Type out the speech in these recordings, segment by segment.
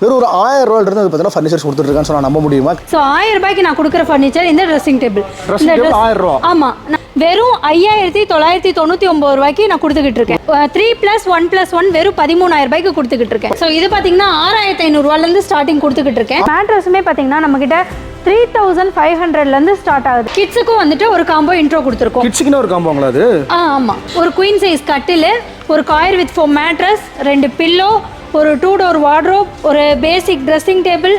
வெறும் ஒரு ஆயிரம் ரூபாயில இருந்து பார்த்தீங்கன்னா ஃபர்னிச்சர்ஸ் கொடுத்துருக்கான்னு சொன்னா நம்ப முடியுமா? ஸோ ஆயிரம் ரூபாய்க்கு நான் கொடுக்குற ஃபர்னிச்சர் இந்த ட்ரெஸ்ஸிங் டேபிள் Dressing table 1000 ரூபா. ஆமா. நான் வெறும் ஐயாயிரத்தி தொள்ளாயிரத்தி தொண்ணூற்றி ஒம்பது ரூபாய்க்கு நான் கொடுத்துக்கிட்டு இருக்கேன். Three plus one plus one வெறும் பதிமூணாயிரம் ரூபாய்க்கு கொடுத்துக்கிட்டு இருக்கேன். ஸோ இது பார்த்தீங்கன்னா ஆறாயிரத்தி ஐநூறுரூவாலேருந்து ஸ்டார்டிங் கொடுத்துக்கிட்டு இருக்கேன். மேட்ரஸுமே பார்த்தீங்கன்னா நம்மக்கிட்ட த்ரீ தௌசண்ட் ஃபைவ் ஹண்ட்ரட்லேருந்து ஸ்டார்ட் ஆகுது. கிட்ஸுக்கும் வந்துட்டு ஒரு காம்போ இன்ட்ரோ கொடுத்துருக்கோம். கிட்ஸுக்குன்னு ஒரு காம்போங்களா அது ஆ ஆமாம் ஒரு குயின் சைஸ் கட்டில் ஒரு காயர் வித் ஃபோம் மேட்ரஸ் ரெண்டு பில்லோ ஒரு டூ டோர் வார்ட்ரோப் ஒரு பேசிக் ட்ரெஸ்ஸிங் டேபிள்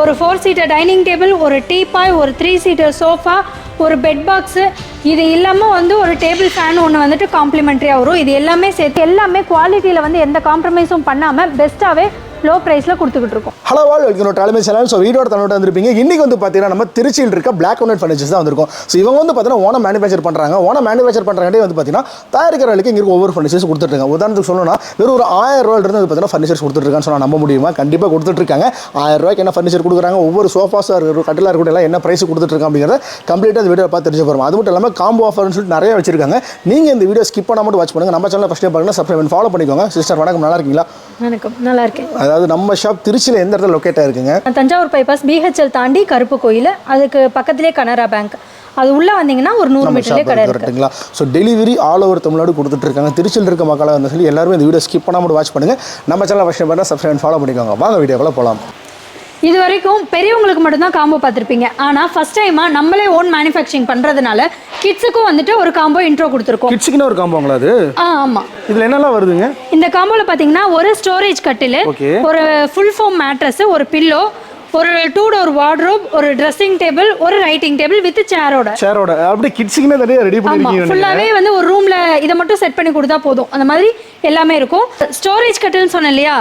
ஒரு ஃபோர் சீட்டர் டைனிங் டேபிள் ஒரு டீபாய் ஒரு த்ரீ சீட்டர் சோஃபா ஒரு பெட் பாக்ஸு இது இல்லாமல் வந்து ஒரு டேபிள் ஃபேன் ஒன்று வந்துட்டு காம்ப்ளிமெண்ட்ரியாக வரும். இது எல்லாமே சேர்த்து எல்லாமே குவாலிட்டியில் வந்து எந்த காம்ப்ரமைஸும் பண்ணாமல் பெஸ்ட்டாகவே லோ ப்ரைஸில் கொடுத்துக்கிட்டு இருக்கோம். ஹலோ வால் வெல்கம் டாலமே சேனல் ஸோ வீடியோட தன்னோட வந்திருப்பீங்க. இன்னைக்கு வந்து பார்த்தீங்கன்னா நம்ம திருச்சியில் இருக்க பிளாக் அண்ட் ஒயிட் ஃபர்னிச்சர்ஸ் தான் வந்திருக்கும். ஸோ இவங்க வந்து பார்த்தீங்கன்னா ஓனம் மேனுஃபேக்சர் பண்ணுறாங்க ஓனம் மேனுஃபேக்சர் பண்ணுறாங்க வந்து பார்த்தீங்கன்னா தயாரிக்கிற வேலைக்கு இங்கே இருக்க ஒவ்வொரு ஃபர்னிச்சர்ஸ் கொடுத்துருக்காங்க உதாரணத்துக்கு சொல்லணும்னா வெறும் ஒரு ஆயிரம் ரூபாயில இருந்து பார்த்தீங்கன்னா ஃபர்னிச்சர்ஸ் கொடுத்துருக்கான்னு சொன்னா நம்ப முடியுமா? கண்டிப்பாக கொடுத்துட்ருக்காங்க ஆயிரம் ரூபாய்க்கு என்ன ஃபர்னிச்சர் கொடுக்குறாங்க? ஒவ்வொரு சோஃபாஸாக இருக்கட்டும் கட்டிலாக இருக்கட்டும் எல்லாம் என்ன ப்ரைஸ் கொடுத்துட்ருக்காங்க அப்படிங்கிறத கம்ப்ளீட்டாக இந்த வீடியோ பார்த்து தெரிஞ்சு போகிறோம் அது மட்டும் இல்லாமல் காம்போ ஆஃபர்னு சொல்லிட்டு நிறைய வச்சிருக்காங்க. நீங்கள் இந்த வீடியோ ஸ்கிப் பண்ணாம மட்டும் வாட்ச் பண்ணுங்க. நம்ம சேனல் ஃபஸ்ட்டே பாருங்க சப்ஸ்கிரைப் ஃபாலோ பண்ணிக்கோங்க. சிஸ்டர் வணக்கம். நல்லா இருக்கீங்களா? வணக்கம். நல்லா இருக்கேன். அதாவது நம்ம ஷாப் திருச்சியில் எந்த இடத்துல லொக்கேட் ஆயிருக்குங்க? தஞ்சாவூர் பைபாஸ் பிஹெச்எல் தாண்டி கருப்பு கோயில் அதுக்கு பக்கத்திலே கனரா பேங்க் அது உள்ளே வந்தீங்கன்னா ஒரு நூறு மீட்டர்லேயே கடை இருக்கு. கரெக்ட்டுங்களா? So delivery all over Tamil Nadu கொடுத்துட்டு இருக்காங்க. திருச்சியில் இருக்க மக்களாக வந்து சொல்லி எல்லாருமே இந்த வீடியோ ஸ்கிப் பண்ணாமல் வாட்ச் பண்ணுங்க. நம்ம சேனல் ஃபஸ்ட் பண்ணால் சப்ஸ்கிரைப் ஃபாலோ பண்ணிக்கோங்க. வாங்க வீடியோக்குள்ள போகலாம். இது வரைக்கும் பெரியவங்களுக்கு மட்டும்தான் காம்போ பார்த்துருப்பீங்க. ஆனால் ஃபர்ஸ்ட் டைமாக நம்மளே ஓன் மேனுஃபேக்சரிங் பண்ணுறதுனால கிட்ஸுக்கும் வந்துட்டு ஒரு காம்போ இன்ட்ரோ கொடுத்துருக்கோம். கிட்ஸுக்குன்னு ஒரு காம்போங்களா அது? ஆ ஆமாம் இதில் என்னெல்லாம் வருதுங்க? இந்த காம்போவில் பார்த்தீங்கன்னா ஒரு ஸ்டோரேஜ் கட்டில். ஒரு ஃபுல் ஃபோம் மேட்ரஸ் ஒரு பில்லோ ஒரு டூ டோர் வார்ட்ரோப் ஒரு ட்ரெஸ்ஸிங் டேபிள் ஒரு ரைட்டிங் டேபிள் வித் சேரோட சேரோட அப்படியே கிட்ஸுக்குன்னே நிறைய ரெடி பண்ணிருக்கீங்க ஃபுல்லாவே வந்து ஒரு ரூம்ல இதை மட்டும் செட் பண்ணி கொடுத்தா போதும். அந்த மாதிரி எல்லாமே இருக்கும். ஸ்டோரேஜ் கட்டில்னு சொன்னேன் இல்லையா?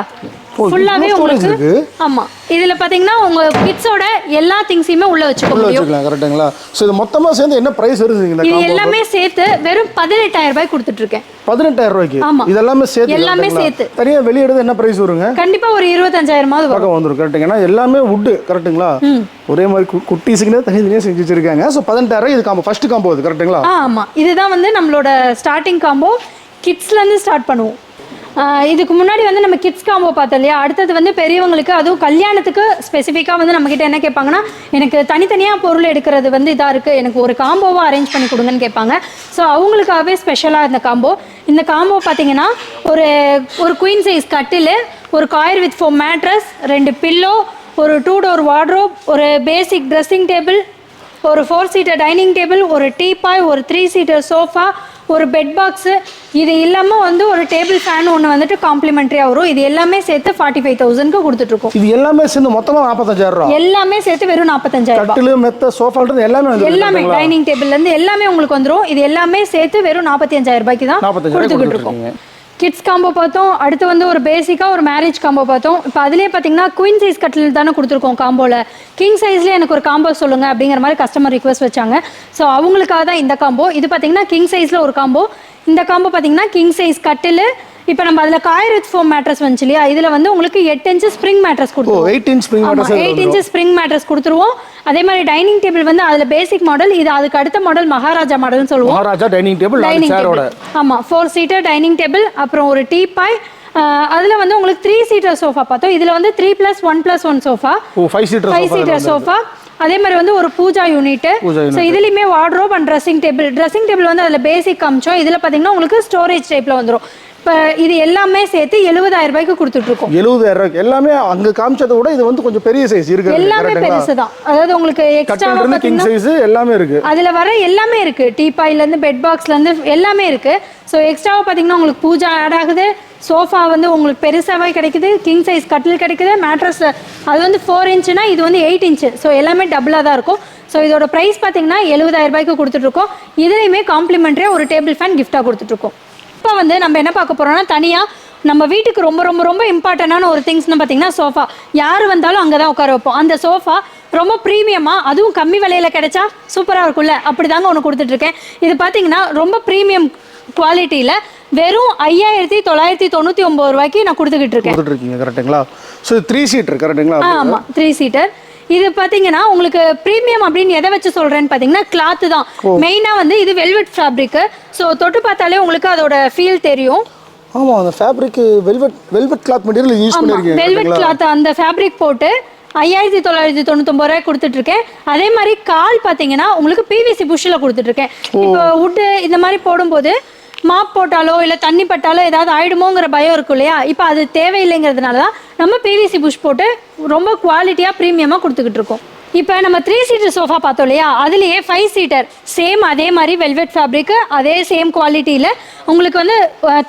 ஃபுல்லாவே storage உங்களுக்கு? ஆமா. இதுல பாத்தீங்கன்னா உங்க கிட்ஸோட எல்லா திங்ஸையுமே உள்ள வச்சுக்க முடியும் வச்சுக்கலாம் கரெக்ட்டுங்களா ஸோ இது மொத்தமாக சேர்ந்து என்ன ப்ரைஸ் வருது இது எல்லாமே சேர்த்து வெறும் பதினெட்டாயிரம் ரூபாய் கொடுத்துட்டு இருக்கேன் பதினெட்டாயிரம் ரூபாய்க்கு? ஆமா. இது எல்லாமே சேர்த்து எல்லாமே? சேர்த்து. தனியா வெளியே எடுத்து என்ன ப்ரைஸ் வருங்க? கண்டிப்பா ஒரு இருபத்தஞ்சாயிரமாவது வரும். பக்கம் வந்துடும் கரெக்டுங்க ஏன்னா எல்லாமே வுட்டு கரெக்ட்டுங்களா ஒரே மாதிரி கு- குட்டீஸுக்குன்னே தனித்தனியாக செஞ்சு வச்சிருக்காங்க. ஸோ பதினெட்டாயிரம் இது காம்போ ஃபர்ஸ்ட் காம்போ அது கரெக்ட்டுங்களா ஆ ஆமா. இதுதான் வந்து நம்மளோட ஸ்டார்டிங் காம்போ கிட்ஸ்ல இருந்து ஸ்டார்ட் பண்ணுவோம். இதுக்கு முன்னாடி வந்து நம்ம கிட்ஸ் காம்போ பார்த்தோம் இல்லையா? அடுத்தது வந்து பெரியவங்களுக்கு அதுவும் கல்யாணத்துக்கு ஸ்பெசிஃபிக்காக வந்து நம்மக்கிட்ட என்ன கேட்பாங்கன்னா எனக்கு தனித்தனியாக பொருள் எடுக்கிறது வந்து இதாக இருக்குது எனக்கு ஒரு காம்போவாக அரேஞ்ச் பண்ணி கொடுங்கன்னு கேட்பாங்க. ஸோ அவங்களுக்காகவே ஸ்பெஷலாக இந்த காம்போ இந்த காம்போ பார்த்தீங்கன்னா ஒரு ஒரு குயின் சைஸ் கட்டில் ஒரு காயர் வித் ஃபோம் மேட்ரஸ் ரெண்டு பில்லோ ஒரு டூ டோர் வார்ட்ரோப் ஒரு பேசிக் ட்ரெஸ்ஸிங் டேபிள் ஒரு ஃபோர் சீட்டர் டைனிங் டேபிள் ஒரு டீபாய் ஒரு த்ரீ சீட்டர் சோஃபா ஒரு பெட் பாக்ஸு இது இல்லாமல் வந்து ஒரு டேபிள் ஃபேன் ஒன்று வந்துட்டு காம்ப்ளிமெண்ட்ரியாக வரும். இது எல்லாமே சேர்த்து ஃபார்ட்டி ஃபைவ் தௌசண்ட்க்கு கொடுத்துட்ருக்கோம். இது எல்லாமே சேர்ந்து மொத்தமாக நாற்பத்தஞ்சாயிரம் ரூபா. எல்லாமே சேர்த்து வெறும் நாற்பத்தஞ்சாயிரம் கட்டிலு மெத்த சோஃபால்றது எல்லாமே எல்லாமே டைனிங் டேபிள்லேருந்து எல்லாமே உங்களுக்கு வந்துடும் இது எல்லாமே சேர்த்து வெறும் நாற்பத்தி அஞ்சாயிரம் ரூபாய்க்கு தான் 45,000 கொடுத்துக்கிட்டு இருக்கோம். கிட்ஸ் காம்போ பார்த்தோம் அடுத்து வந்து ஒரு பேசிக்காக ஒரு மேரேஜ் காம்போ பார்த்தோம். இப்போ அதுலேயே பார்த்தீங்கன்னா குயின் சைஸ் கட்டில் தானே கொடுத்துருக்கோம் காம்போவில் கிங் சைஸ்லேயே எனக்கு ஒரு காம்போ சொல்லுங்க அப்படிங்கிற மாதிரி கஸ்டமர் ரிக்வஸ்ட் வச்சாங்க. ஸோ அவங்களுக்காக தான் இந்த காம்போ இது பார்த்தீங்கன்னா கிங் சைஸில் ஒரு காம்போ இந்த காம்போ பார்த்தீங்கன்னா கிங் சைஸ் கட்டில் இப்போ நம்ம அதில் காயர் வித் ஃபோம் மேட்ரஸ் வந்துச்சு இல்லையா? இதில் வந்து உங்களுக்கு எட்டு இன்ச்சு ஸ்ப்ரிங் மேட்ரஸ் கொடுத்துருவோம். எயிட் இன்ச் ஸ்ப்ரிங் ஆமா mattress eight inches spring mattress கொடுத்துருவோம். அதே மாதிரி டைனிங் டேபிள் வந்து அதுல பேசிக் மாடல் இது அதுக்கு அடுத்த மாடல் மகாராஜா மாடல்னு சொல்லுவோம். மகாராஜா டைனிங் டேபிள் டைனிங் சேரோட டேபிள் ஆமா ஃபோர் சீட்டர் டைனிங் டேபிள் அப்புறம் ஒரு டீபாய் அதுல வந்து உங்களுக்கு த்ரீ சீட்டர் சோஃபா பார்த்தோம். இதுல வந்து three plus one plus one sofa five seater five seater sofa அதே மாதிரி வந்து ஒரு பூஜா யூனிட் ஸோ இதுலயுமே wardrobe and dressing table dressing table வந்து அதுல பேசிக் காமிச்சோம். இதுல பாத்தீங்கன்னா உங்களுக்கு ஸ்டோரேஜ் டைப்ல வந்துரும். இப்போ இது எல்லாமே சேர்த்து எழுபதாயிரம் ரூபாய்க்கு கொடுத்துட்டு இருக்கோம் எழுபதாயிரம் ரூபாய்க்கு. எல்லாமே அங்க காமிச்சதை விட இது வந்து கொஞ்சம் பெரிய சைஸ் இருக்கு எல்லாமே பெருசு தான் அதாவது உங்களுக்கு எக்ஸ்ட்ரா கிங் சைஸ் எல்லாமே இருக்கு. அதுல வர எல்லாமே இருக்கு. டீபாயில இருந்து பெட் பாக்ஸ்ல இருந்து எல்லாமே இருக்கு. ஸோ எக்ஸ்ட்ராவா பாத்தீங்கன்னா உங்களுக்கு பூஜா ஆட் ஆகுது. சோஃபா வந்து உங்களுக்கு பெருசாவே கிடைக்குது. கிங் சைஸ் கட்டில் கிடைக்குது. மேட்ரஸ் அது வந்து ஃபோர் இன்ச்சுனா இது வந்து எயிட் இன்ச்சு ஸோ எல்லாமே டபுளாக தான் இருக்கும். ஸோ இதோட ப்ரைஸ் பார்த்தீங்கன்னா எழுபதாயிரம் ரூபாய்க்கு கொடுத்துட்ருக்கோம். இதுலேயுமே காம்ப்ளிமெண்ட்ரியாக ஒரு டேபிள் ஃபேன் கிஃப்டாக கொடுத்துட்ருக்கோம். இப்போ வந்து நம்ம என்ன பார்க்க போறோம்னா தனியாக நம்ம வீட்டுக்கு ரொம்ப ரொம்ப ரொம்ப இம்பார்ட்டண்டான ஒரு திங்ஸ்னு பார்த்தீங்கன்னா சோஃபா யார் வந்தாலும் அங்கே தான் உட்கார வைப்போம். அந்த சோஃபா ரொம்ப ப்ரீமியமாக அதுவும் கம்மி விலையில கிடைச்சா சூப்பராக இருக்கும்ல. அப்படி தாங்க ஒன்று கொடுத்துட்ருக்கேன். இது பார்த்தீங்கன்னா ரொம்ப ப்ரீமியம் குவாலிட்டியில் வெறும் ஐயாயிரத்தி தொள்ளாயிரத்தி தொண்ணூற்றி ஒம்பது ரூபாய்க்கு நான் கொடுத்துக்கிட்டு இருக்கேன். கரெக்ட்டுங்களா ஸோ த்ரீ சீட்டர் கரெக்ட்டுங்களா ஆ ஆமாம் த்ரீ சீட்டர் இது பார்த்தீங்கன்னா உங்களுக்கு ப்ரீமியம் அப்படின்னு எதை வச்சு சொல்கிறேன்னு பார்த்தீங்கன்னா கிளாத்து தான். மெயினாக வந்து இது வெல்வெட் ஃபேப்ரிக்கு ஸோ தொட்டு பார்த்தாலே உங்களுக்கு அதோட ஃபீல் தெரியும். ஆமாம் அந்த fabric velvet velvet cloth material use பண்ணியிருக்கீங்க வெல்வெட் கிளாத் அந்த ஃபேப்ரிக் போட்டு ஐயாயிரத்தி தொள்ளாயிரத்தி தொண்ணூத்தொம்பது ரூபாய் கொடுத்துட்டு இருக்கேன் அதே மாதிரி கால் பார்த்தீங்கன்னா உங்களுக்கு பிவிசி புஷ்ஷில் கொடுத்துட்டு இருக்கேன் இப்போ வுட்டு இந்த மாதிரி போடும்போது மாப் போட்டாலோ இல்லை தண்ணி பட்டாலோ ஏதாவது ஆயிடுமோங்கிற பயம் இருக்கும் இல்லையா? இப்போ அது தேவையில்லைங்கிறதுனால தான் நம்ம பிவிசி புஷ் போட்டு ரொம்ப குவாலிட்டியாக ப்ரீமியமாக கொடுத்துக்கிட்டு இருக்கோம். இப்போ நம்ம த்ரீ சீட்டர் சோஃபா பார்த்தோம் இல்லையா? அதுலேயே ஃபைவ் சீட்டர் சேம் அதே மாதிரி வெல்வெட் ஃபேப்ரிக் அதே சேம் குவாலிட்டியில் உங்களுக்கு வந்து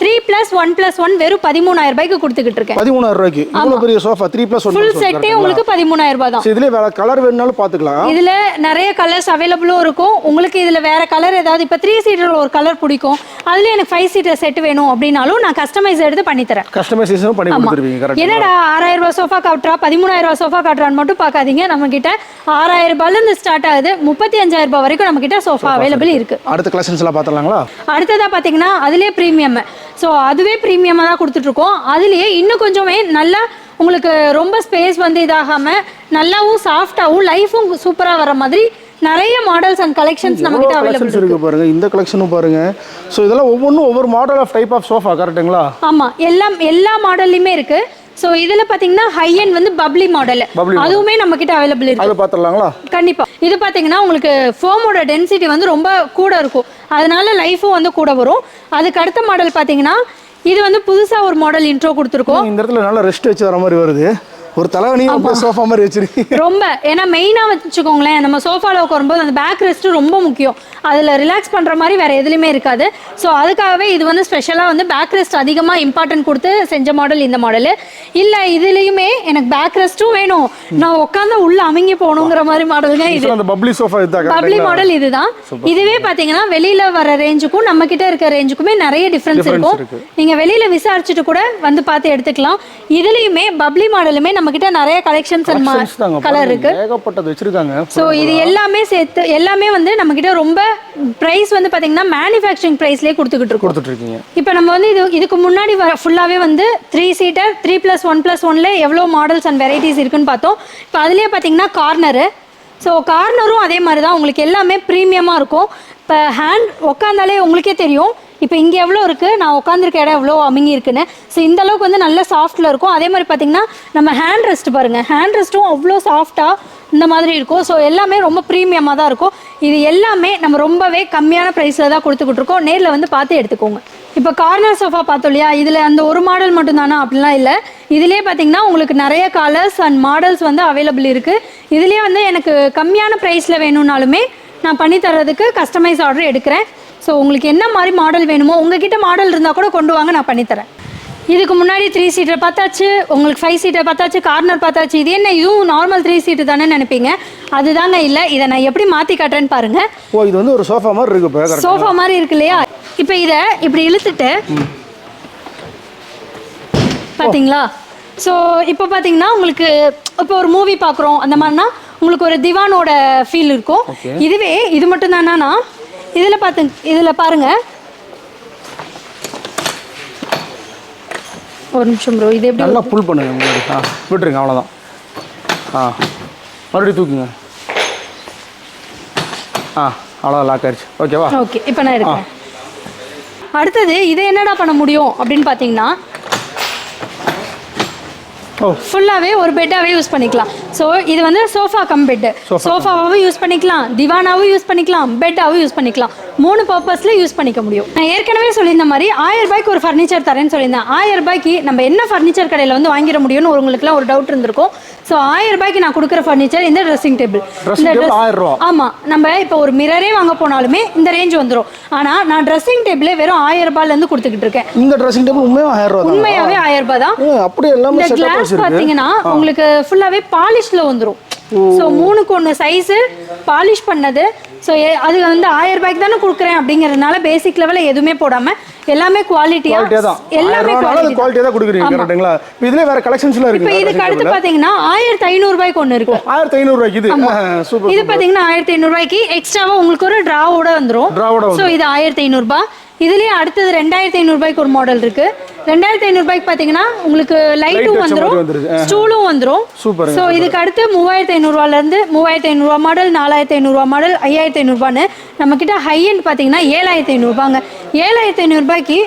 three plus one plus one வெறும் பதிமூணாயிரம் ரூபாய்க்கு கொடுத்துக்கிட்டு இருக்கேன். பதிமூணாயிரம் ரூபாய்க்கு. இவ்வளோ பெரிய சோஃபா த்ரீ ப்ளஸ் ஃபுல் செட்டே உங்களுக்கு பதிமூணாயிரம் ரூபாய் தான். இதுலேயே வேற கலர் வேணுனாலும் பார்த்துக்கலாம். இதுல நிறைய கலர்ஸ் அவைலபிளும் இருக்கும். உங்களுக்கு இதுல வேற கலர் ஏதாவது இப்போ த்ரீ சீட்டர் ஒரு கலர் பிடிக்கும். அதுல எனக்கு ஃபைவ் சீட்டர் செட் வேணும் அப்படின்னாலும் நான் கஸ்டமைஸ் எடுத்து பண்ணி தரேன் கஸ்டமைசேஷனும் பண்ணி கொடுத்துருவீங்க என்னடா ஆறாயிரம் ரூபாய் சோஃபா காட்டுறா பதிமூணாயிரம் ரூபாய் சோஃபா காட்டுறான்னு மட்டும் பார்க்காதீங்க. நம்ம கிட்ட ஆறாயிரம் ரூபாயில இருந்து ஸ்டார்ட் ஆகுது. முப்பத்தி அஞ்சாயிரம் ரூபாய் வரைக்கும் நம்ம கிட்ட சோஃபா அவைலபிள் இருக்கு. அடுத்த கலெக்ஷன்ஸ் எல்லாம் பார்த்துலாங்களா அடுத்ததா பார்த்தீங்கன்னா அதுலேயே ப்ரீமியம் ஸோ அதுவே ப்ரீமியமாக தான் கொடுத்துட்ருக்கோம். அதுலேயே இன்னும் கொஞ்சமே நல்லா உங்களுக்கு ரொம்ப ஸ்பேஸ் வந்து இதாகாமல் நல்லாவும் சாஃப்டாகவும் லைஃபும் சூப்பராக வர மாதிரி நிறைய மாடல்ஸ் அண்ட் கலெக்ஷன்ஸ் நம்ம கிட்ட அவைலபிள் இருக்கு பாருங்க இந்த கலெக்ஷனும் பாருங்க. ஸோ இதெல்லாம் ஒவ்வொன்றும் ஒவ்வொரு model of type of sofa கரெக்ட்டுங்களா ஆமாம் எல்லாம் எல்லா மாடல்லையுமே இருக்கு. ஸோ இதில் பார்த்தீங்கன்னா ஹை end வந்து பப்ளி மாடல் அதுவுமே நம்ம கிட்ட அவைலபிள் இருக்கு. அதில் பார்த்துடலாங்களா கண்டிப்பா. இது பாத்தீங்கன்னா உங்களுக்கு ஃபோமோட டென்சிட்டி வந்து ரொம்ப கூட இருக்கும். அதனால லைஃபும் வந்து கூட வரும். அதுக்கு அடுத்த மாடல் பாத்தீங்கன்னா இது வந்து புதுசா ஒரு மாடல் இன்ட்ரோ கொடுத்துருக்கோம். இந்த இடத்துல நல்லா ரெஸ்ட் வச்சு வர மாதிரி வருது. ஒரு தலைவனியும் சோஃபா மாதிரி வச்சிருக்கீங்க ரொம்ப. ஏன்னா மெயினாக வச்சுக்கோங்களேன் நம்ம சோஃபாவில் உட்காரும்போது அந்த பேக் ரெஸ்ட்டு ரொம்ப முக்கியம். அதில் ரிலாக்ஸ் பண்ணுற மாதிரி வேறு எதுலையுமே இருக்காது. ஸோ அதுக்காகவே இது வந்து ஸ்பெஷலாக வந்து பேக் ரெஸ்ட் அதிகமாக இம்பார்ட்டன்ட் கொடுத்து செஞ்ச மாடல் இந்த மாடலு இல்லை இதுலேயுமே எனக்கு பேக் ரெஸ்ட்டும் வேணும். நான் உட்காந்து உள்ள அமுங்கி போகணுங்கிற மாதிரி மாடலுங்க இது. அந்த பப்ளி சோஃபா இதுதான் பப்ளி மாடல் இதுதான். இதுவே பாத்தீங்கன்னா வெளியில வர ரேஞ்சுக்கும் நம்ம கிட்ட இருக்க ரேஞ்சுக்குமே நிறைய டிஃபரன்ஸ் இருக்கும். இருக்கு. நீங்க வெளியில விசாரிச்சுட்டு கூட வந்து பார்த்து எடுத்துக்கலாம். இதுலயுமே பப்ளி மாடலுமே நம்ம கிட்ட நிறைய கலெக்ஷன்ஸ் தாங்க கலர் இருக்கு. ஏகப்பட்டது வச்சிருக்காங்க. ஸோ இது எல்லாமே சேர்த்து எல்லாமே வந்து நம்ம கிட்ட ரொம்ப பிரைஸ் வந்து பாத்தீங்கன்னா மேனுஃபேக்சரிங் பிரைஸ்லேயே கொடுத்துக்கிட்டு இருக்கோம். கொடுத்துட்டு இருக்கீங்க இப்போ நம்ம வந்து இது இதுக்கு முன்னாடி வர ஃபுல்லாகவே வந்து three seater three plus one plus ஒன்ல எவ்வளோ மாடல்ஸ் அண்ட் வெரைட்டிஸ் இருக்குன்னு பார்த்தோம். இப்போ அதுலேயே பார்த்தீங்கன்னா கார்னரு ஸோ கார்னரும் அதே மாதிரி தான். உங்களுக்கு எல்லாமே ப்ரீமியமாக இருக்கும். இப்போ ஹேண்ட் உட்காந்தாலே உங்களுக்கே தெரியும். இப்போ இங்கே எவ்வளோ இருக்குது நான் உட்காந்துருக்க இடம் எவ்வளோ அமுங்கி இருக்குன்னு. ஸோ இந்த அளவுக்கு வந்து நல்ல சாஃப்ட்டில் இருக்கும். அதே மாதிரி பார்த்தீங்கன்னா நம்ம ஹேண்ட் ரெஸ்ட் பாருங்கள் ஹேண்ட் ரெஸ்ட்டும் அவ்வளோ சாஃப்டாக இந்த மாதிரி இருக்கும். ஸோ எல்லாமே ரொம்ப ப்ரீமியமாக தான் இருக்கும். இது எல்லாமே நம்ம ரொம்பவே கம்மியான ப்ரைஸில் தான் கொடுத்துக்கிட்டு இருக்கோம் நேரில் வந்து பார்த்து எடுத்துக்கோங்க. இப்போ கார்னர் சோஃபா பார்த்தோம் இல்லையா? இதில் அந்த ஒரு மாடல் மட்டும்தானா? அப்படிலாம் இல்லை. இதுலேயே பார்த்தீங்கன்னா உங்களுக்கு நிறைய கலர்ஸ் அண்ட் மாடல்ஸ் வந்து அவைலபிள் இருக்குது இதுலேயே வந்து எனக்கு கம்மியான ப்ரைஸில் வேணும்னாலுமே நான் பண்ணி தர்றதுக்கு கஸ்டமைஸ் ஆர்டர் எடுக்கிறேன். ஸோ உங்களுக்கு என்ன மாதிரி மாடல் வேணுமோ உங்ககிட்ட மாடல் இருந்தால் கூட கொண்டு வாங்க நான் பண்ணித்தரேன். இதுக்கு முன்னாடி த்ரீ சீட்டர் பார்த்தாச்சு உங்களுக்கு ஃபைவ் சீட்டர் பார்த்தாச்சு கார்னர் பார்த்தாச்சு. இது என்ன இதுவும் நார்மல் த்ரீ சீட்டு தானே நினைப்பீங்க? அதுதாங்க இல்லை இதை நான் எப்படி மாற்றி காட்டுறேன்னு பாருங்கள் ஓ இது வந்து ஒரு சோஃபா மாதிரி இருக்கு சோஃபா மாதிரி இருக்கு இல்லையா? இப்போ இதை இப்படி இழுத்துட்டு பாத்தீங்களா? ஸோ இப்போ பார்த்தீங்கன்னா உங்களுக்கு இப்போ ஒரு மூவி பார்க்குறோம் அந்த மாதிரினா உங்களுக்கு ஒரு திவானோட ஃபீல் இருக்கும். இதுவே இது மட்டும் தானா இதில் பார்த்து இதில் பாருங்க. ஒரு நிமிஷம் ப்ரோ இது எப்படி நல்லா புல் பண்ணுங்க முன்னாடி. ஆ விட்டுருங்க அவ்வளோதான் ஆ மறுபடியும் தூக்குங்க. ஆ அவ்வளோதான் லாக் ஆயிடுச்சு. ஓகேவா ஓகே இப்போ நான் எடுக்கிறேன். அடுத்தது இதை என்னடா பண்ண முடியும் அப்படின்னு பார்த்தீங்கன்னா ஃபுல்லாகவே ஒரு பெட்டாகவே யூஸ் பண்ணிக்கலாம். ஸோ இது வந்து சோஃபா கம் பெட்டு சோஃபாவாகவும் யூஸ் பண்ணிக்கலாம். திவானாவும் யூஸ் பண்ணிக்கலாம். பெட்டாகவும் யூஸ் பண்ணிக்கலாம். மூணு பர்பஸில் யூஸ் பண்ணிக்க முடியும். நான் ஏற்கனவே சொல்லியிருந்த மாதிரி ஆயிரம் ரூபாய்க்கு ஒரு ஃபர்னிச்சர் தரேன்னு சொல்லியிருந்தேன். ஆயிரம் ரூபாய்க்கு நம்ம என்ன ஃபர்னிச்சர் கடையில் வந்து வாங்கிட முடியும்னு உங்களுக்குலாம் ஒரு டவுட் இருந்திருக்கும். ஸோ ஆயிரம் ரூபாய்க்கு நான் கொடுக்குற ஃபர்னிச்சர் இந்த ட்ரெஸ்ஸிங் டேபிள் 1000 ரூபா. ஆமாம் நம்ம இப்போ ஒரு மிரரே வாங்க போனாலுமே இந்த ரேஞ்ச் வந்துடும் ஆனால் நான் ட்ரெஸ்ஸிங் டேபிளே வெறும் ஆயிரம் ரூபாயிலேருந்து கொடுத்துக்கிட்டு இருக்கேன். இந்த ட்ரெஸ்ஸிங் டேபிள் உண்மையாக ஆயிரம் ரூபா தான்? உண்மையாகவே ஆயிரம் ரூபாய் தான். அப்படியே எல்லாமே இந்த கிளாஸ் உங்களுக்கு ஃபுல்லாவே பாலிஷ்ல வந்துரும். ஸோ மூணுக்கு ஒன்று சைஸு பாலிஷ் பண்ணது. ஸோ அது வந்து ஆயிரம் ரூபாய்க்கு தானே கொடுக்குறேன் அப்படிங்கறதுனால பேசிக் லெவலில் எதுவுமே போடாம எல்லாமே குவாலிட்டியா எல்லாமே குவாலிட்டி தான். கொடுக்குறீங்க கரெக்ட்டுங்களா இப்போ இதுலேயே வேறு கலெக்ஷன்ஸ்லாம் இப்போ இருக்கு இதுக்கு அடுத்து பாத்தீங்கன்னா ஆயிரத்தி ஐநூறு ரூபாய்க்கு ஒன்று இருக்கு. ஆயிரத்தி ஐநூறுரூவாய்க்கு இது. சூப்பர் இது பாத்தீங்கன்னா ஆயிரத்தி ஐநூறு ரூபாய்க்கு எக்ஸ்ட்ராவா உங்களுக்கு ஒரு டிராவோட வந்துரும். ஸோ இது ஆயிரத்தி ஐநூறுபா இதுலயே அடுத்தது ரெண்டாயிரத்தி ஐநூறுபாய்க்கு ஒரு மாடல் இருக்கு. ரெண்டாயிரத்தி ஐநூறுபாய்க்கு பாத்தீங்கன்னா உங்களுக்கு லைட்டும். வந்துரும். ஸ்டூலும் வந்துரும். சூப்பருங்க, ஸோ இதுக்கு அடுத்து மூவாயிரத்தி ஐநூறுவால இருந்து மூவாயிரத்தி ஐநூறுவா மாடல் நாலாயிரத்தி ஐநூறுவா மாடல் ஐயாயிரத்தி ஐநூறுபான்னு நம்ம கிட்ட ஹை end பாத்தீங்கன்னா ஏழாயிரத்தி ஐநூறுபாங்க ஏழாயிரத்தி ஐநூறுபாய்க்கு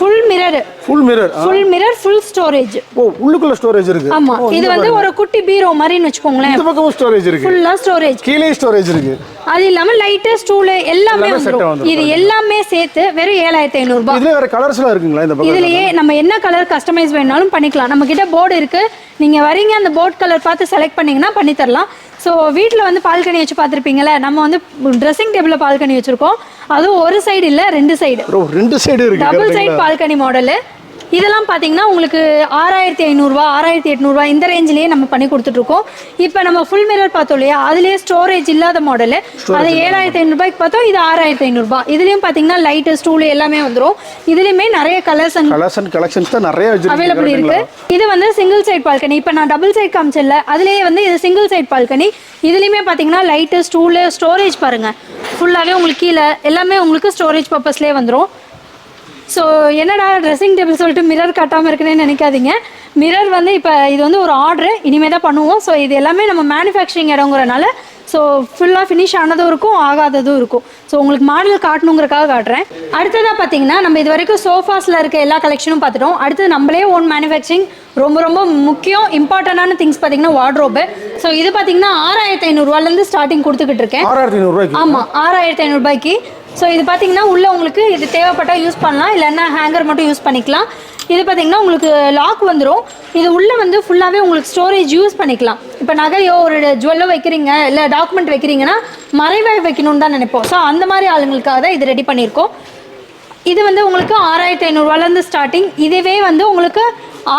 full mirror full mirror full mirror full storage ஓ உள்ளுக்குள்ள ஸ்டோரேஜ் இருக்கு. ஆமா. இது வந்து. ஒரு குட்டி பீரோ மாதிரின்னு வச்சுக்கோங்களேன். இந்த பக்கமும் ஸ்டோரேஜ் இருக்கு. ஃபுல்லா ஸ்டோரேஜ் கீழே ஸ்டோரேஜ் இருக்கு. அது இல்லாம லைட்டு ஸ்டூலு எல்லாமே வந்துரும். இது எல்லாமே சேர்த்து வெறும் ஏழாயிரத்தி ஐநூறு ரூபாய். இதுல வேற கலர்ஸ்லாம் இருக்குங்களா இந்த பக்கம் இதுலயே நம்ம என்ன கலர் கஸ்டமைஸ் வேணாலும் பண்ணிக்கலாம். நம்ம கிட்ட போர்டு இருக்கு. நீங்க வரீங்க அந்த போர்ட் கலர் பார்த்து செலக்ட் பண்ணீங்கன்னா பண்ணி தரலாம் ஸோ வீட்டில் வந்து பால்கனி வச்சு பார்த்துருப்பீங்களே நம்ம வந்து ட்ரெஸ்ஸிங் டேபிளில் பால்கனி வச்சிருக்கோம். அதுவும் ஒரு சைடு இல்லை ரெண்டு சைடு ரெண்டு சைடு இருக்கு டபுள் சைடு? பால்கனி மாடலு இதெல்லாம் பார்த்தீங்கன்னா உங்களுக்கு ஆறாயிரத்தி ஐநூறுரூவா ஆறாயிரத்தி எட்நூறுவா இந்த ரேஞ்சிலேயே நம்ம பண்ணி கொடுத்துட்ருக்கோம். இப்போ நம்ம ஃபுல் மிரர் பார்த்தோம் இல்லையா? அதுலேயே ஸ்டோரேஜ் இல்லாத மாடலு அது ஏழாயிரத்தி ஐநூறுபாய்க்கு பார்த்தோம் இது ஆறாயிரத்தி ஐநூறுபா. இதுலேயும் பார்த்தீங்கன்னா லைட்டு ஸ்டூலு எல்லாமே வந்துடும் இதுலேயுமே நிறைய colours and colours and collections தான் நிறைய அவைலபிள் இருக்கு. இது வந்து சிங்கிள் சைட் பால்கனி இப்போ நான் டபுள் சைட் காமிச்சல அதுலேயே வந்து இது சிங்கிள் சைட் பால்கனி இதுலேயுமே பார்த்தீங்கன்னா லைட்டு ஸ்டூலு ஸ்டோரேஜ் பாருங்க. ஃபுல்லாகவே உங்களுக்கு கீழே எல்லாமே உங்களுக்கு ஸ்டோரேஜ் பர்பஸ்லேயே வந்துடும் ஸோ என்னடா ட்ரெஸ்ஸிங் டேபிள் சொல்லிட்டு மிரர் காட்டாமல் இருக்குன்னு நினைக்காதீங்க. மிரர் வந்து இப்போ இது வந்து ஒரு ஆர்டர் இனிமேல் தான் பண்ணுவோம். ஸோ இது எல்லாமே நம்ம மேனுஃபேக்சரிங் இடங்கிறனால ஸோ ஃபுல்லாக ஃபினிஷ் ஆனதும் இருக்கும் ஆகாததும் இருக்கும். ஸோ உங்களுக்கு மாடல் காட்டணுங்கிறக்காக காட்டுறேன். அடுத்ததாக பார்த்தீங்கன்னா நம்ம இது வரைக்கும் சோஃபாஸில் இருக்க எல்லா கலெக்ஷனும் பார்த்துட்டோம். அடுத்தது நம்மளே ஓன் மேனுஃபேக்சரிங் ரொம்ப ரொம்ப முக்கியம் இம்பார்ட்டண்டான திங்ஸ் பார்த்தீங்கன்னா வார்ட்ரோபு ஸோ இது பார்த்தீங்கன்னா ஆறாயிரத்தி ஐநூறுரூவாலேருந்து ஸ்டார்டிங் கொடுத்துக்கிட்டு இருக்கேன். ஆமாம் ஆறாயிரத்தி ஐநூறுபாய்க்கு. ஸோ இது பார்த்தீங்கன்னா உள்ள உங்களுக்கு இது தேவைப்பட்டால் யூஸ் பண்ணலாம். இல்லைன்னா ஹேங்கர் மட்டும் யூஸ் பண்ணிக்கலாம். இது பார்த்தீங்கன்னா உங்களுக்கு லாக் வந்துடும் இது உள்ள வந்து ஃபுல்லாகவே உங்களுக்கு ஸ்டோரேஜ் யூஸ் பண்ணிக்கலாம். இப்போ நகையோ ஒரு ஜுவல்லோ வைக்கிறீங்க இல்லை டாக்குமெண்ட் வைக்கிறீங்கன்னா மறைவாய் வைக்கணும்னு தான் நினைப்போம். ஸோ அந்த மாதிரி ஆளுங்களுக்காக தான் இது ரெடி பண்ணியிருக்கோம். இது வந்து உங்களுக்கு ஆறாயிரத்தி ஐநூறுரூவாலேருந்து ஸ்டார்டிங் இதுவே வந்து உங்களுக்கு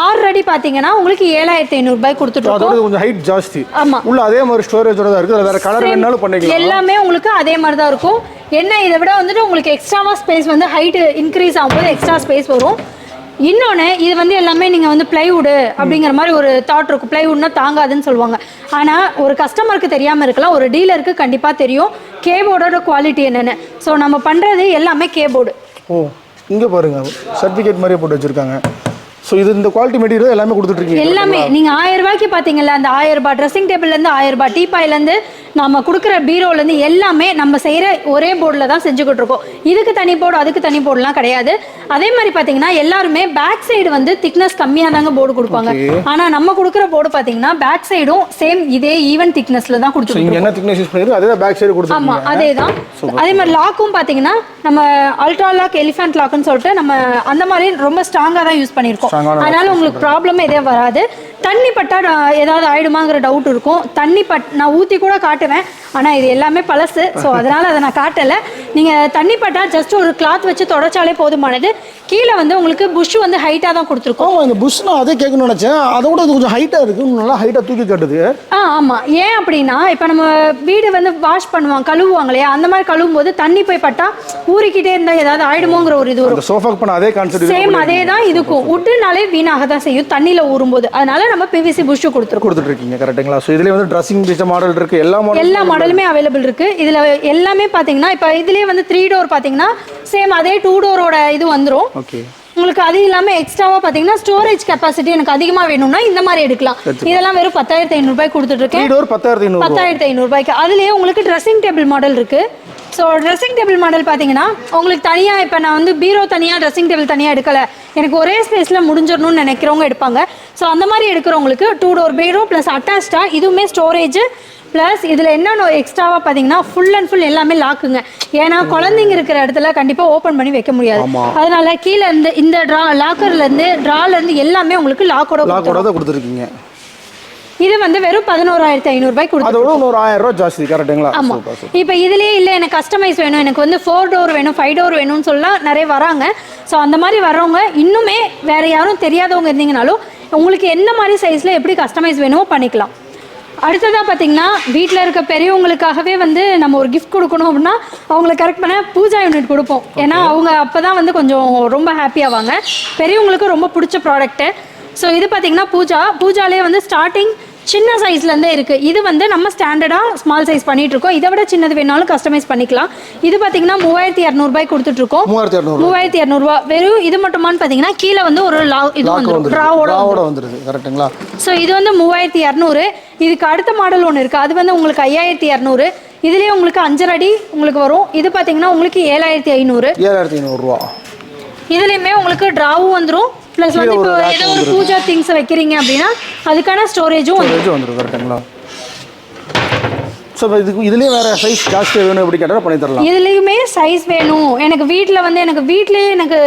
ஆறு அடி பார்த்தீங்கன்னா உங்களுக்கு ஏழாயிரத்தி ஐநூறுபாய் கொடுத்துட்ருக்கோம் அதோட கொஞ்சம் ஹைட் ஜாஸ்தி. ஆமா. உள்ள அதே மாதிரி ஸ்டோரேஜோட தான் இருக்கு. அதுல வேற கலர் வேணாலும் பண்ணிக்கலாம். எல்லாமே உங்களுக்கு அதே மாதிரி தான் இருக்கும். என்ன இதை விட வந்துட்டு உங்களுக்கு எக்ஸ்ட்ராவா ஸ்பேஸ் வந்து ஹைட் இன்க்ரீஸ் ஆகும்போது எக்ஸ்ட்ரா ஸ்பேஸ் வரும். இன்னொன்று இது வந்து எல்லாமே நீங்கள் வந்து பிளைவுடு அப்படிங்கிற மாதிரி ஒரு தாட் இருக்கும். பிளைவுட்னா தாங்காதுன்னு சொல்லுவாங்க. ஆனால் ஒரு கஸ்டமருக்கு தெரியாமல் இருக்கலாம். ஒரு டீலருக்கு கண்டிப்பாக தெரியும். கேபோர்டோட குவாலிட்டி என்னென்னு. ஸோ நம்ம பண்ணுறது எல்லாமே கேபோர்டு ஓ இங்க பாருங்க. சர்டிஃபிகேட் மாதிரியே போட்டு வச்சிருக்காங்க. ஸோ இது இந்த குவாலிட்டி மெட்டீரியல் எல்லாமே கொடுத்துட்டு இருக்கீங்க எல்லாமே. நீங்க ஆயிரம் ரூபாய்க்கு பாத்தீங்கல்ல அந்த ஆயிரம் ரூபாய் ட்ரெஸ்ஸிங் டேபிள்ல இருந்து ஆயிரம் ரூபாய் டீப்பாயில இருந்து நம்ம கொடுக்குற பீரோல இருந்து எல்லாமே நம்ம செய்யற ஒரே போர்டில் தான் செஞ்சுக்கிட்டு இருக்கோம் இதுக்கு தனி போர்டு அதுக்கு தனி போர்டுலாம் கிடையாது. அதே மாதிரி பாத்தீங்கன்னா எல்லாருமே பேக் சைடு வந்து திக்னஸ் கம்மியா தாங்க போர்டு கொடுப்பாங்க ஆனா நம்ம கொடுக்குற போர்டு பாத்தீங்கன்னா பேக் சைடும் சேம் இதே ஈவன் திக்னஸ்ல தான் கொடுத்துருக்கோம் என்ன திக்னஸ் யூஸ் பண்ணிருக்கு அதே பேக் சைடு ஆமா கொடுத்துருக்கீங்க அதே தான் அதே மாதிரி லாக்கும் பாத்தீங்கன்னா நம்ம அல்ட்ரா லாக் எலிஃபென்ட் லாக்னு சொல்லிட்டு நம்ம அந்த மாதிரி ரொம்ப ஸ்ட்ராங்கா தான் யூஸ் பண்ணியிருக்கோம் அதனால உங்களுக்கு ப்ராப்ளம் எதுவும் வராது. தண்ணி பட்டா ஏதாவது ஆயிடுமாங்கிற டவுட் இருக்கும். தண்ணி பட் நான் ஊற்றி கூட காட்டுவேன். ஆனால் இது எல்லாமே பழசு. ஸோ அதனால் அதை நான் காட்டலை. நீங்கள் தண்ணி பட்டா ஜஸ்ட் ஒரு கிளாத் வச்சு தொடச்சாலே போதுமானது. கீழே வந்து உங்களுக்கு புஷ் வந்து ஹைட்டாக தான் கொடுத்துருக்கோம். இந்த புஷ் நான் அதே கேட்கணும்னு நினைச்சேன். அதோட இது கொஞ்சம் ஹைட்டா இருக்கு. இன்னும் நல்லா ஹைட்டா தூக்கி காட்டுது. ஆ ஆமாம் ஏன் அப்படின்னா இப்போ நம்ம வீடு வந்து வாஷ் பண்ணுவாங்க கழுவுவாங்க இல்லையா? அந்த மாதிரி கழுவும் போது தண்ணி போய் பட்டா ஊறிக்கிட்டே இருந்தால் ஏதாவது ஆயிடுமோங்கிற ஒரு இது வரும். சோஃபாக்கு பண்ண அதே கான்செப்ட் சேம் அதே தான் இதுக்கும். உட்டுனாலே வீணாக தான் செய்யும். தண்ணியில் ஊறும்போது. அதனால நம்ம பிவிசி புஷ் கொடுத்துருக்கோம். கொடுத்துட்டு இருக்கீங்க கரெக்ட்டுங்களா ஸோ இதுலேயே வந்து ட்ரெஸ்ஸிங் பிடிச்ச மாடல் இருக்கு. எல்லா எல்லா மாடலுமே அவைலபிள் இருக்கு. இதுல எல்லாமே பாத்தீங்கன்னா இப்போ இதுலயே வந்து த்ரீ டோர் பாத்தீங்கன்னா சேம் அதே டூ டோரோட இது வந்துரும். உங்களுக்கு அது இல்லாம எக்ஸ்ட்ராவா பாத்தீங்கன்னா ஸ்டோரேஜ் கெப்பாசிட்டி எனக்கு அதிகமா வேணும்னா இந்த மாதிரி எடுக்கலாம். இதெல்லாம் வெறும் பத்தாயிரத்தி ஐநூறு ரூபாய் கொடுத்துட்டு இருக்கேன் டோர் பத்தாயிரத்தி ஐநூறு பத்தாயிரத்தி ஐநூறு ரூபாய்க்கு. அதுலயே உங்களுக்கு ட்ரெஸ்ஸிங் டேபிள் மாடல் இருக்கு. ஸோ ட்ரெஸ்ஸிங் டேபிள் மாடல் பார்த்தீங்கன்னா உங்களுக்கு தனியாக இப்போ நான் வந்து பீரோ தனியாக ட்ரெஸ்ஸிங் டேபிள் தனியாக எடுக்கலை. எனக்கு ஒரே ஸ்பேஸில் முடிஞ்சிடணும்னு நினைக்கிறவங்க எடுப்பாங்க. ஸோ அந்த மாதிரி எடுக்கிறவங்களுக்கு டூ டோர் பீரோ ப்ளஸ் அட்டாச்சாக இதுவுமே ஸ்டோரேஜ் ப்ளஸ் இதில் என்னென்ன எக்ஸ்ட்ராவாக பார்த்தீங்கன்னா ஃபுல் அண்ட் ஃபுல் எல்லாமே லாக்குங்க ஏன்னா குழந்தைங்க இருக்கிற இடத்துல கண்டிப்பாக ஓப்பன் பண்ணி வைக்க முடியாது. அதனால கீழே இருந்து இந்த ட்ரா லாக்கர்லேருந்து ட்ராலேருந்து எல்லாமே உங்களுக்கு லாக்கோட லாக்கோட கொடுத்துருக்கீங்க. இது வந்து வெறும் பதினோராயிரத்தி ஐநூறுபாய்க்கு கொடுத்து இன்னொரு ஆயிரம் ரூபாய் ஜாஸ்தி கரெக்டுங்களா ஆமா. Super super. இப்போ இதுலயே இல்லை எனக்கு கஸ்டமைஸ் வேணும் எனக்கு வந்து ஃபோர் டோர் வேணும் ஃபைவ் டோர் வேணும்னு சொல்லலாம் நிறைய வராங்க. ஸோ அந்த மாதிரி வர்றவங்க இன்னுமே வேற யாரும் தெரியாதவங்க இருந்தீங்கனாலும் உங்களுக்கு என்ன மாதிரி சைஸில் எப்படி கஸ்டமைஸ் வேணுமோ பண்ணிக்கலாம். அடுத்ததாக பார்த்தீங்கன்னா வீட்டில் இருக்க பெரியவங்களுக்காகவே வந்து நம்ம ஒரு கிஃப்ட் கொடுக்கணும் அப்படின்னா அவங்களுக்கு கரெக்ட் பண்ண பூஜா யூனிட் கொடுப்போம். ஏன்னா அவங்க அப்போ தான் வந்து கொஞ்சம் ரொம்ப ஹாப்பியாவாங்க பெரியவங்களுக்கு ரொம்ப பிடிச்ச ப்ராடக்ட்டு ஸோ இது பார்த்தீங்கன்னா பூஜா. பூஜாலே வந்து ஸ்டார்டிங் சின்ன சைஸ்லேருந்தே இருக்குது இது வந்து நம்ம ஸ்டாண்டர்டாக ஸ்மால் சைஸ் பண்ணிட்டு இருக்கோம். இதை விட சின்னது வேணாலும் கஸ்டமைஸ் பண்ணிக்கலாம். இது பார்த்தீங்கன்னா மூவாயிரத்தி இரநூறுபாய் கொடுத்துட்ருக்கோம். மூவாயிரத்தி இரநூறு மூவாயிரத்தி இரநூறுவா வெறும் இது மட்டுமான்னு பார்த்தீங்கன்னா கீழே வந்து ஒரு லா இது வந்துடும் ட்ராவோட வந்துருது. கரெக்ட்டுங்களா ஸோ இது வந்து மூவாயிரத்தி இரநூறு இதுக்கு அடுத்த மாடல் ஒன்று இருக்குது அது வந்து உங்களுக்கு ஐயாயிரத்தி இரநூறு இதுலேயே உங்களுக்கு அஞ்சரை அடி உங்களுக்கு வரும். இது பார்த்தீங்கன்னா உங்களுக்கு ஏழாயிரத்தி ஐநூறு. ஏழாயிரத்தி ஐநூறுரூவா இதுலயுமே உங்களுக்கு டிராவும் வந்துரும். ப்ளஸ் வந்து இப்போ ஏதோ ஒரு பூஜா திங்ஸ் வைக்கிறீங்க அப்படின்னா அதுக்கான ஸ்டோரேஜும் வந்துடும் கரெக்டுங்களா ஸோ இதுக்கு இதுலேயும் வேறு சைஸ் ஜாஸ்தியாக வேணும் எப்படி கேட்டால் பண்ணி தரலாம். இதுலயுமே சைஸ் வேணும். எனக்கு வீட்டில் வந்து எனக்கு வீட்லயே எனக்கு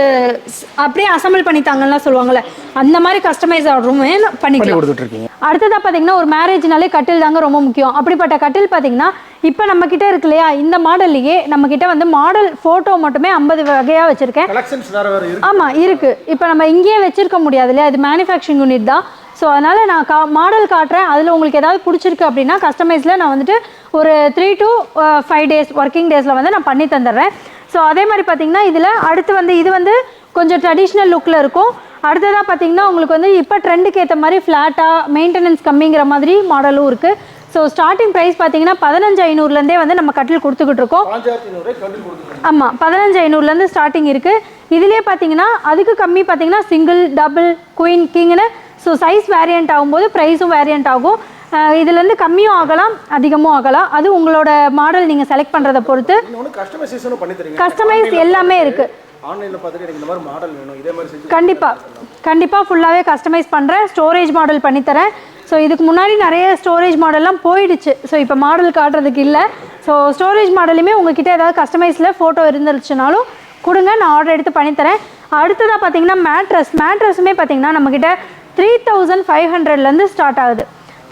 அப்படியே அசம்பிள் பண்ணி தாங்கலாம் சொல்லுவாங்கல்ல அந்த மாதிரி கஸ்டமைஸ் ஆர்டருமே பண்ணி கொடுத்துட்ருக்கீங்க. அடுத்ததா பார்த்தீங்கன்னா ஒரு மேரேஜ்னாலே கட்டில் தாங்க ரொம்ப முக்கியம். அப்படிப்பட்ட கட்டில் பார்த்தீங்கன்னா இப்போ நம்ம கிட்ட இருக்கு இல்லையா இந்த மாடல்லையே நம்ம கிட்ட வந்து மாடல் ஃபோட்டோ மட்டுமே ஐம்பது வகையாக வச்சிருக்கேன். ஆமாம் இருக்கு. இப்போ நம்ம இங்கேயே வச்சிருக்க முடியாது இல்லையா இது மேனுஃபேக்சரிங் யூனிட் தான். ஸோ அதனால் நான் கா மாடல் காட்டுறேன். அதில் உங்களுக்கு ஏதாவது பிடிச்சிருக்கு அப்படின்னா கஸ்டமைஸில் நான் வந்துட்டு ஒரு three to five days working டேஸில் வந்து நான் பண்ணி தந்துடுறேன். ஸோ அதே மாதிரி பார்த்தீங்கன்னா இதில் அடுத்து வந்து இது வந்து கொஞ்சம் ட்ரெடிஷ்னல் லுக்கில் இருக்கும். அடுத்ததாக பார்த்தீங்கன்னா உங்களுக்கு வந்து இப்போ ட்ரெண்டுக்கு ஏற்ற மாதிரி ஃப்ளாட்டாக மெயின்டெனன்ஸ் கம்மிங்கிற மாதிரி மாடலும் இருக்குது ஸோ ஸ்டார்டிங் ப்ரைஸ் பார்த்தீங்கன்னா பதினஞ்சு ஐநூறுலேருந்தே வந்து நம்ம கட்டில் கொடுத்துக்கிட்டு இருக்கோம். ஆமாம் பதினஞ்சு ஐநூறுலேருந்து ஸ்டார்டிங் இருக்குது இதுலேயே பார்த்தீங்கன்னா அதுக்கு கம்மி பார்த்தீங்கன்னா சிங்கிள் டபுள் குயின் கிங்னு ஸோ சைஸ் வேரியண்ட் ஆகும்போது ப்ரைஸும் வேரியண்ட் ஆகும். இதுலேருந்து கம்மியும் ஆகலாம் அதிகமும் ஆகலாம். அது உங்களோட மாடல் நீங்கள் செலக்ட் பண்ணுறதை பொறுத்து. கஸ்டமைஸ் எல்லாமே இருக்குது கண்டிப்பாக கண்டிப்பாக ஃபுல்லாகவே கஸ்டமைஸ் பண்ணுறேன் ஸ்டோரேஜ் மாடல் பண்ணித்தரேன் ஸோ இதுக்கு முன்னாடி நிறைய ஸ்டோரேஜ் மாடல்லாம் போயிடுச்சு. ஸோ இப்போ மாடல் காட்டுறதுக்கு இல்லை. ஸோ ஸ்டோரேஜ் மாடலுமே உங்ககிட்ட ஏதாவது கஸ்டமைஸில் ஃபோட்டோ இருந்துச்சுனாலும் கொடுங்க. நான் ஆர்டர் எடுத்து பண்ணித்தரேன் அடுத்ததாக பார்த்தீங்கன்னா மேட்ரஸ் மேட்ரஸுமே பார்த்தீங்கன்னா நம்மக்கிட்ட த்ரீ தௌசண்ட் ஃபைவ் ஹண்ட்ரட்லேருந்து ஸ்டார்ட் ஆகுது.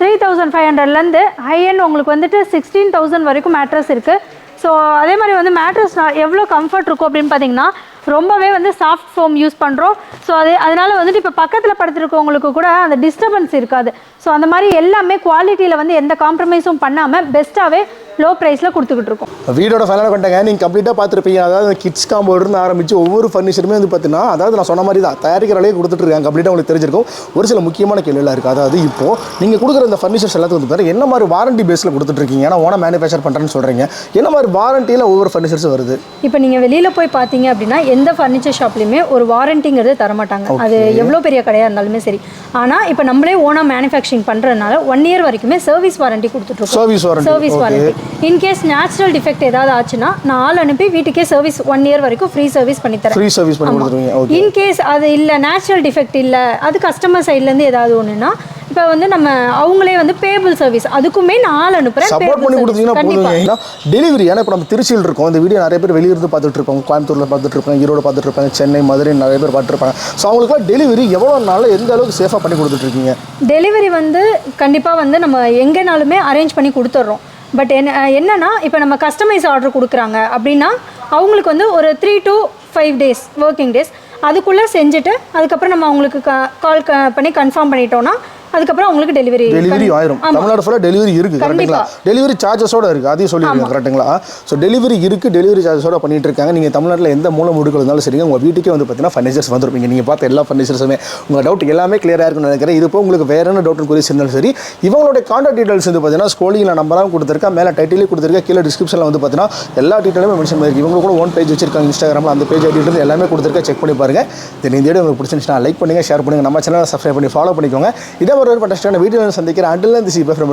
த்ரீ தௌசண்ட் ஃபைவ் ஹண்ட்ரட்லேருந்து ஹை உங்களுக்கு வந்துட்டு சிக்ஸ்டீன் தௌசண்ட் வரைக்கும் மேட்ரஸ் இருக்குது ஸோ அதே மாதிரி வந்து மேட்ரஸ் எவ்வளோ கம்ஃபர்ட் இருக்கும் அப்படின்னு பார்த்தீங்கன்னா ரொம்பவே வந்து சாஃப்ட் ஃபோம் யூஸ் பண்ணுறோம் ஸோ அது அதனால வந்துட்டு இப்போ பக்கத்தில் படுத்துருக்கவங்களுக்கு கூட அந்த டிஸ்டர்பன்ஸ் இருக்காது. ஸோ அந்த மாதிரி எல்லாமே குவாலிட்டியில் வந்து எந்த காம்ப்ரமைஸும் பண்ணாமல் பெஸ்ட்டாகவே லோ ப்ரைஸில் கொடுத்துக்கிட்டு இருக்கோம். வீடோட ஃபைனலாக கொண்டாங்க நீங்கள் கம்ப்ளீட்டாக பார்த்துருப்பீங்க. அதாவது கிட்ஸ் காம்போர்டுன்னு ஆரம்பிச்சு ஒவ்வொரு ஃபர்னிச்சருமே வந்து பார்த்தீங்கன்னா அதாவது நான் சொன்ன மாதிரி தான் தயாரிக்கிற அளவுக்கு கொடுத்துட்ருக்காங்க கம்ப்ளீட்டாக உங்களுக்கு தெரிஞ்சிருக்கும். ஒரு சில முக்கியமான கேள்விலாம் இருக்குது அதாவது இப்போ நீங்கள் கொடுக்குற இந்த ஃபர்னிச்சர்ஸ் எல்லாத்துக்கும் வந்து என்ன மாதிரி வாரண்டி பேஸில் கொடுத்துட்ருக்கீங்க ஏன்னா ஓன மேனுஃபேக்சர் பண்ணுறேன்னு சொல்கிறீங்க என்ன மாதிரி வாரண்டியில் ஒவ்வொரு ஃபர்னிச்சர்ஸும் வருது? இப்போ நீங்கள் வெளியில் போய் பார்த்தீங்க அப்படின்னா எந்த ஃபர்னிச்சர் ஷாப்லையுமே ஒரு வாரண்டிங்கிறது தரமாட்டாங்க. அது எவ்வளோ பெரிய கடையாக இருந்தாலுமே சரி. ஆனால் இப்போ நம்மளே ஓனாக மேனுஃபேக்சரிங் பண்ணுறதுனால ஒன் இயர் வரைக்குமே சர்வீஸ் வாரண்டி கொடுத்துட்ருக்கோம் service warranty service warranty in case natural defect ஏதாவது ஆச்சுன்னா நான் ஆள் அனுப்பி வீட்டுக்கே சர்வீஸ் ஒன் இயர் வரைக்கும் ஃப்ரீ சர்வீஸ் பண்ணி தரேன் ஃப்ரீ சர்வீஸ் பண்ணி கொடுத்துருவீங்க. இன்கேஸ் அது இல்லை நேச்சுரல் டிஃபெக்ட் இல்லை அது கஸ்டமர் சைட்லேருந்து ஏதாவது ஒன்றுனா இப்போ வந்து நம்ம அவங்களே வந்து பேபிள் சர்வீஸ் அதுக்குமே நான் ஆள் அனுப்புகிறேன் சப்போர்ட் பண்ணி கொடுத்தீங்கன்னா ஏன்னா டெலிவரி ஏன்னா இப்போ நம்ம திருச்சியில் இருக்கோம். இந்த வீடியோ நிறைய பேர் வெளியிருந்து பார்த்துட்டு இருப்பாங்க கோயம்புத்தூரில் பார்த்துட்டு இருப்பாங்க ஈரோடு பார்த்துட்டு இருப்பாங்க சென்னை மதுரை நிறைய பேர் பார்த்துட்டு இருப்பாங்க. ஸோ அவங்களுக்குலாம் டெலிவரி எவ்வளோ நாளில் எந்த அளவுக்கு சேஃபாக பண்ணி கொடுத்துட்ருக்கீங்க டெலிவரி வந்து கண்டிப்பாக வந்து நம்ம எங்கேனாலுமே அரேஞ்ச் பண்ணி கொடுத்துட்றோம் பட் என்ன என்னன்னா இப்போ நம்ம கஸ்டமைஸ் ஆர்டர் கொடுக்குறாங்க அப்படின்னா அவங்களுக்கு வந்து ஒரு three to five days working days அதுக்குள்ளே செஞ்சுட்டு அதுக்கப்புறம் நம்ம அவங்களுக்கு கால் பண்ணி கன்ஃபார்ம் பண்ணிட்டோம்னா அதுக்கப்புறம் அவங்களுக்கு டெலிவரி டெலிவரி ஆயிரும். தமிழ்நாடு ஃபுல்லாக டெலிவரி இருக்கு கரெக்ட்டுங்களா டெலிவரி சார்ஜஸோட இருக்கு அதையும் சொல்லிருக்கீங்க கரெக்ட்டுங்களா ஸோ டெலிவரி இருக்கு டெலிவரி சார்ஜஸோட பண்ணிட்டு இருக்காங்க. நீங்கள் தமிழ்நாட்டில் எந்த மூல முடுக்கள் இருந்தாலும் சரிங்க. உங்கள் வீட்டுக்கே வந்து பார்த்தீங்கன்னா ஃபர்னிச்சர்ஸ் வந்துருப்பீங்க நீங்கள் பார்த்த எல்லா ஃபர்னிச்சர்ஸுமே உங்கள் டவுட் எல்லாமே கிளியராக இருக்குன்னு நினைக்கிறேன். இது இப்போ உங்களுக்கு வேற என்ன டவுட் குறி இருந்தாலும் சரி இவங்களுடைய கான்டாக்ட் டீடைல்ஸ் வந்து பார்த்தீங்கன்னா ஸ்கோலிங்கில் நம்பராகவும் கொடுத்துருக்கேன் மேலே டைட்டிலே கொடுத்துருக்கேன் கீழே டிஸ்கிரிப்ஷனில் வந்து பார்த்தீங்கன்னா எல்லா டீட்டெயிலுமே மென்ஷன் பண்ணிருக்கு இவங்க கூட ஒன் பேஜ் வச்சிருக்காங்க இன்ஸ்டாகிராமில் அந்த பேஜ் ஐடி இருந்து எல்லாமே கொடுத்துருக்கேன் செக் பண்ணி பாருங்க. தென் இந்த வீடியோ உங்களுக்கு பிடிச்சிருந்துச்சுன்னா லைக் பண்ணுங்க ஷேர் பண்ணுங்க. நம்ம சேனலை சப்ஸ்கிரைப் பண்ணி ஃபாலோ பண்ணிக்கோங்க. இதே ஒரு ஒரு பட்டஸ்டான வீடியோ சந்திக்கிறேன். அண்டில் இந்த சி பஃபர்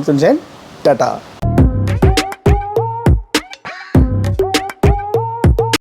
டாட்டா